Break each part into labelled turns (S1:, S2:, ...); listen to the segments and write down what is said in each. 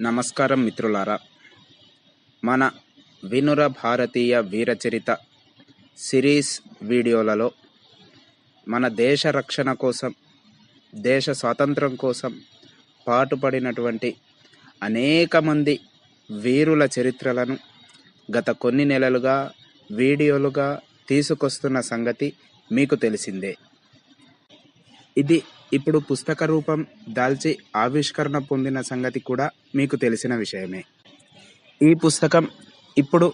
S1: నమస్కారం మిత్రులారా. మన వినుర భారతీయ వీరచరిత సిరీస్ వీడియోలలో మన దేశ రక్షణ కోసం దేశ స్వాతంత్రం కోసం పాటుపడినటువంటి అనేక మంది వీరుల చరిత్రలను గత కొన్ని నెలలుగా వీడియోలుగా తీసుకొస్తున్న సంగతి మీకు తెలిసిందే. ఇది ఇప్పుడు పుస్తక రూపం దాల్చి ఆవిష్కరణ పొందిన సంగతి కూడా మీకు తెలిసిన విషయమే. ఈ పుస్తకం ఇప్పుడు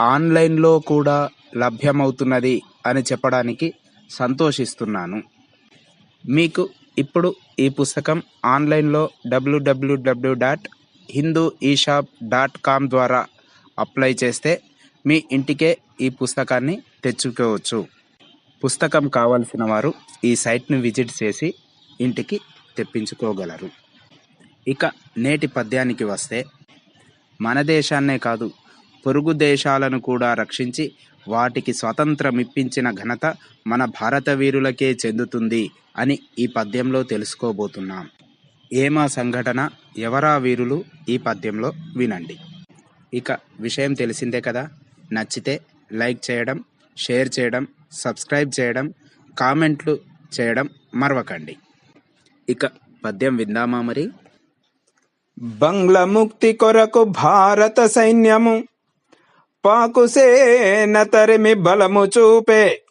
S1: ఆన్లైన్లో కూడా లభ్యమవుతున్నది అని చెప్పడానికి సంతోషిస్తున్నాను. మీకు ఇప్పుడు ఈ పుస్తకం ఆన్లైన్లో WWW dot Hindu eshop dot com ద్వారా అప్లై చేస్తే మీ ఇంటికే ఈ పుస్తకాన్ని తెచ్చుకోవచ్చు. పుస్తకం కావలసిన వారు ఈ సైట్ని విజిట్ చేసి ఇంటికి తెప్పించుకోగలరు. ఇక నేటి పద్యానికి వస్తే మన దేశాన్నే కాదు పొరుగు దేశాలను కూడా రక్షించి వాటికి స్వాతంత్రం ఇప్పించిన ఘనత మన భారత వీరులకే చెందుతుంది అని ఈ పద్యంలో తెలుసుకోబోతున్నాం. ఏమా సంఘటన ఎవరా వీరులు ఈ పద్యంలో వినండి. ఇక విషయం తెలిసిందే కదా నచ్చితే లైక్ చేయడం షేర్ చేయడం సబ్స్క్రైబ్ చేయడం కామెంట్లు చేయడం మరవకండి. ఇక పద్యం విందామా మరి?
S2: బంగ్ల ముక్తి కొరకు భారత సైన్యము పాకుసేన తరిమి బలము చూపే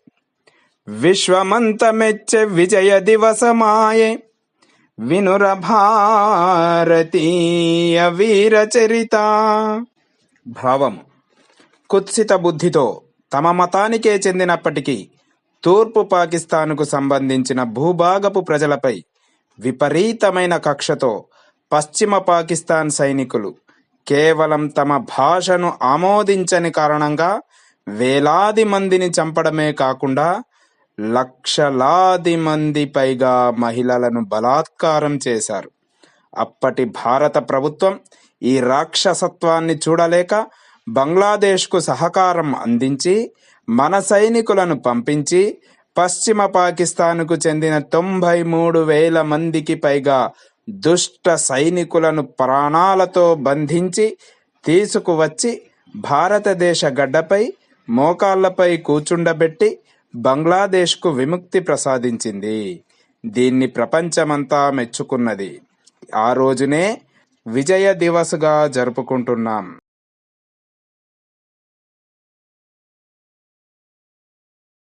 S2: విశ్వమంత మెచ్చే విజయ దివసమాయే వినుర భారతీయ వీర చరిత. భావం కుత్సిత బుద్ధితో తమ మతానికే చెందినప్పటికీ తూర్పు పాకిస్తాన్కు సంబంధించిన భూభాగపు ప్రజలపై విపరీతమైన కక్షతో పశ్చిమ పాకిస్తాన్ సైనికులు కేవలం తమ భాషను ఆమోదించని కారణంగా వేలాది మందిని చంపడమే కాకుండా లక్షలాది మంది పైగా మహిళలను బలాత్కారం చేశారు. అప్పటి భారత ప్రభుత్వం ఈ రాక్షసత్వాన్ని చూడలేక బంగ్లాదేశ్కు సహకారం అందించి మన సైనికులను పంపించి పశ్చిమ పాకిస్తాన్కు చెందిన తొంభై మూడు వేల మందికి పైగా దుష్ట సైనికులను ప్రాణాలతో బంధించి తీసుకువచ్చి భారతదేశ గడ్డపై మోకాళ్ళపై కూర్చుండబెట్టి బంగ్లాదేశ్కు విముక్తి ప్రసాదించింది. దీన్ని ప్రపంచమంతా మెచ్చుకున్నది. ఆ రోజునే విజయ దివస్గా జరుపుకుంటున్నాం.